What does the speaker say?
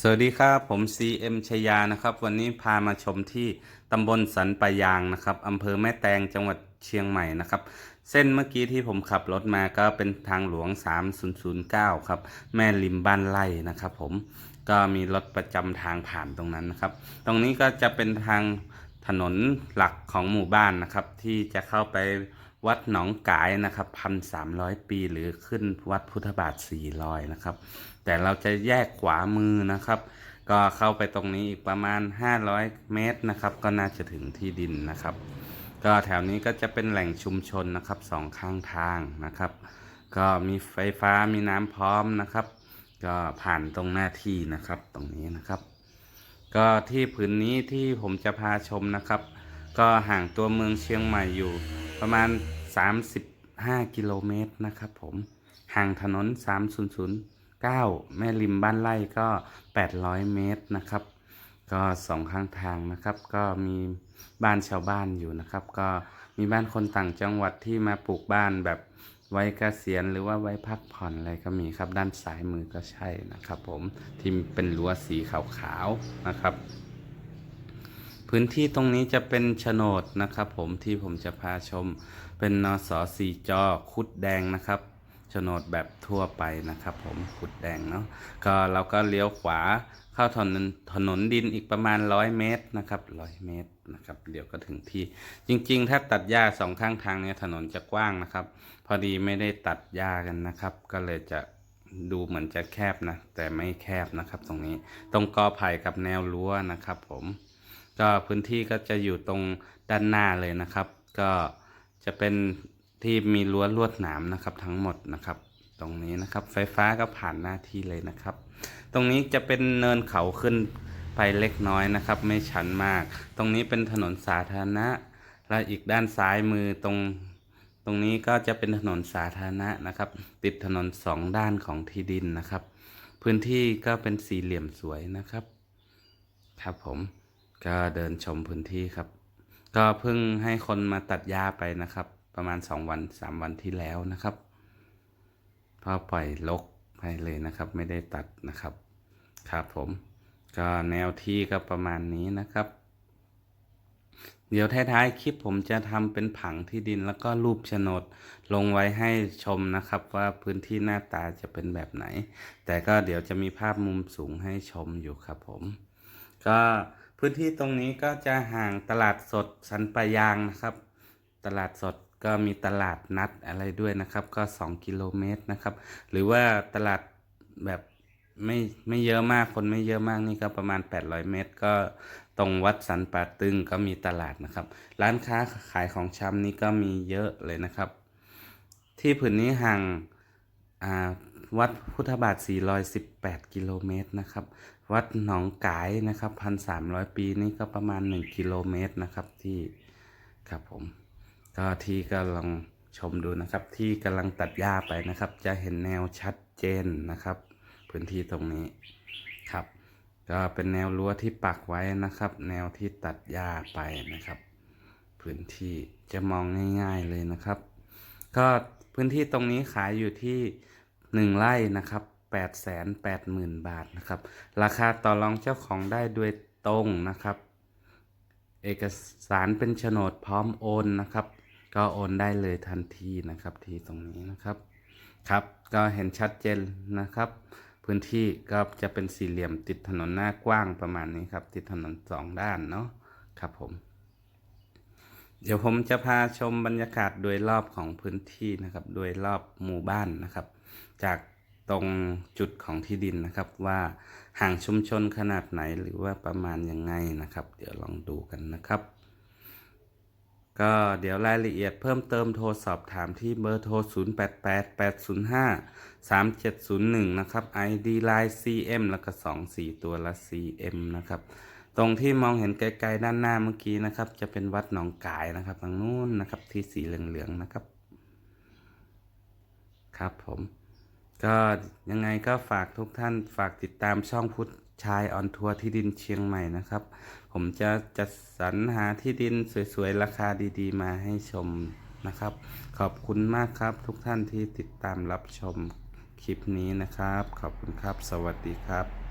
สวัสดีครับ ผม CM ชยานะครับ วันนี้พามาชมที่ตำบลสันปะยางนะครับอำเภอแม่แตงจังหวัดเชียงใหม่นะครับ เส้นเมื่อกี้ที่ผมขับรถมาก็เป็นทางหลวง 3009 ครับ แม่ริมบ้านไร่นะครับผมก็มีรถประจำทางผ่านตรงนั้นนะครับ ตรงนี้ก็จะเป็นทางถนนหลักของหมู่บ้านนะครับ ที่จะเข้าไป วัดหนองกายนะครับพันสามร้อยปีหรือขึ้นวัดพุทธบาทสี่รอยนะครับ แต่เราจะแยกขวามือนะครับ ก็เข้าไปตรงนี้อีกประมาณ 500 เมตรนะครับ ก็น่าจะถึงที่ดินนะครับ ก็แถวนี้ก็จะเป็นแหล่งชุมชนนะครับสองข้างทางนะครับ ก็มีไฟฟ้ามีน้ำพร้อมนะครับ ก็ผ่านตรงหน้าที่นะครับตรงนี้นะครับ ก็ที่ผืนนี้ที่ผมจะพาชมนะครับ ก็ห่างตัวเมืองเชียงใหม่อยู่ ประมาณ 35 กิโลเมตรนะครับผมห่างถนน 3009 แม่ริมบ้านไร่ก็ 800 เมตรนะครับ ก็สองข้างทางนะครับ ก็มีบ้านชาวบ้านอยู่นะครับ ก็มีบ้านคนต่างจังหวัดที่มาปลูกบ้านแบบไว้เกษียณหรือว่าไว้พักผ่อนอะไรก็มีครับ ด้านซ้ายมือก็ใช่นะครับ ผมที่เป็นรั้วสีขาวๆนะครับ พื้นที่ตรงนี้จะเป็นโฉนดนะครับ ผมที่ผมจะพาชมเป็นนสสีจอคุดแดงนะครับโฉนดแบบทั่วไปนะครับ ผมคุดแดงเนาะก็เราก็เลี้ยวขวาเข้าถนนถนนดินอีกประมาณร้อยเมตรนะครับร้อยเมตรนะครับเดี๋ยวก็ถึงที่จริง ๆ ถ้าตัดหญ้าสองข้างทางเนี่ยถนนจะกว้างนะครับ พอดีไม่ได้ตัดหญ้ากันนะครับ ก็เลยจะดูเหมือนจะแคบนะ แต่ไม่แคบนะครับ ตรงนี้ตรงกอไผ่กับแนวรั้วนะครับ ผม ก็พื้นที่ก็จะอยู่ตรงด้านหน้าเลยนะครับ ก็จะเป็นที่มีรั้วลวดหนามนะครับทั้งหมดนะครับ ตรงนี้นะครับ ไฟฟ้าก็ผ่านหน้าที่เลยนะครับ ตรงนี้จะเป็นเนินเขาขึ้นไปเล็กน้อยนะครับ ไม่ชันมาก ตรงนี้เป็นถนนสาธารณะ และอีกด้านซ้ายมือตรง ตรงนี้ก็จะเป็นถนนสาธารณะนะครับ ติดถนนสองด้านของที่ดินนะครับ พื้นที่ก็เป็นสี่เหลี่ยมสวยนะครับ ครับผม ก็เดินชมพื้นที่ครับ ก็เพิ่งให้คนมาตัดหญ้าไปนะครับ ประมาณสองวันสามวันที่แล้วนะครับพอปล่อยลกไปเลยนะครับ ไม่ได้ตัดนะครับครับผม ก็แนวที่ก็ประมาณนี้นะครับ เดี๋ยวท้ายๆคลิปผมจะทำเป็นผังที่ดินแล้วก็รูปโฉนดลงไว้ให้ชมนะครับ ว่าพื้นที่หน้าตาจะเป็นแบบไหน แต่ก็เดี๋ยวจะมีภาพมุมสูงให้ชมอยู่ครับผม ก็ พื้นที่ตรงนี้ก็จะห่างตลาดสดสันปะยางนะครับ ตลาดสดก็มีตลาดนัดอะไรด้วยนะครับ ก็ 2 กิโลเมตรนะครับ หรือว่าตลาดแบบไม่ไม่เยอะมากคนไม่เยอะมากนี่ก็ประมาณ 800 เมตร ก็ตรงวัดสันป่าตึงก็มีตลาดนะครับ ร้านค้าขายของชำนี่ก็มีเยอะเลยนะครับ ที่ผืนนี้ห่างวัดพุทธบาท 418 กิโลเมตรนะครับ วัดหนองกายนะครับพันสามร้อยปีนี่ก็ประมาณ1กิโลเมตรนะครับที่ครับผมก็ที่ก็ลองชมดูนะครับ ที่กำลังตัดหญ้าไปนะครับ จะเห็นแนวชัดเจนนะครับ พื้นที่ตรงนี้ครับ ก็เป็นแนวรั้วที่ปักไว้นะครับ แนวที่ตัดหญ้าไปนะครับ พื้นที่จะมองง่าย ๆเลยนะครับ ก็พื้นที่ตรงนี้ขายอยู่ที่หนึ่งไร่นะครับ แปดแสนแปดหมื่นบาทนะครับ ราคาต่อรองเจ้าของได้โดยตรงนะครับ เอกสารเป็นโฉนดพร้อมโอนนะครับ ก็โอนได้เลยทันทีนะครับที่ตรงนี้นะครับครับ ก็เห็นชัดเจนนะครับ พื้นที่ก็จะเป็นสี่เหลี่ยมติดถนนหน้ากว้างประมาณนี้ครับ ติดถนนสองด้านเนาะครับผม เดี๋ยวผมจะพาชมบรรยากาศโดยรอบของพื้นที่นะครับ โดยรอบหมู่บ้านนะครับ จาก ตรงจุดของที่ดินนะครับ ว่าห่างชุมชนขนาดไหนหรือว่าประมาณยังไงนะครับ เดี๋ยวลองดูกันนะครับ ก็เดี๋ยวรายละเอียดเพิ่มเติมโทรสอบถามที่เบอร์โทร 0888053701 นะครับ ID Line CM แล้วก็ 2 4 ตัวละ CM นะครับตรงที่มองเห็นไกลๆด้านหน้าเมื่อกี้นะครับ จะเป็นวัดหนองกายนะครับทางนู้นนะครับที่สีเหลืองๆนะครับ ครับผม ก็ยังไงก็ฝากทุกท่านฝากติดตามช่องพุทธชายออนทัวร์ที่ดินเชียงใหม่นะครับ ผมจะจัดสรรหาที่ดินสวยๆ ราคาดีๆ มาให้ชมนะครับ ขอบคุณมากครับทุกท่านที่ติดตามรับชมคลิปนี้นะครับ ขอบคุณครับ สวัสดีครับ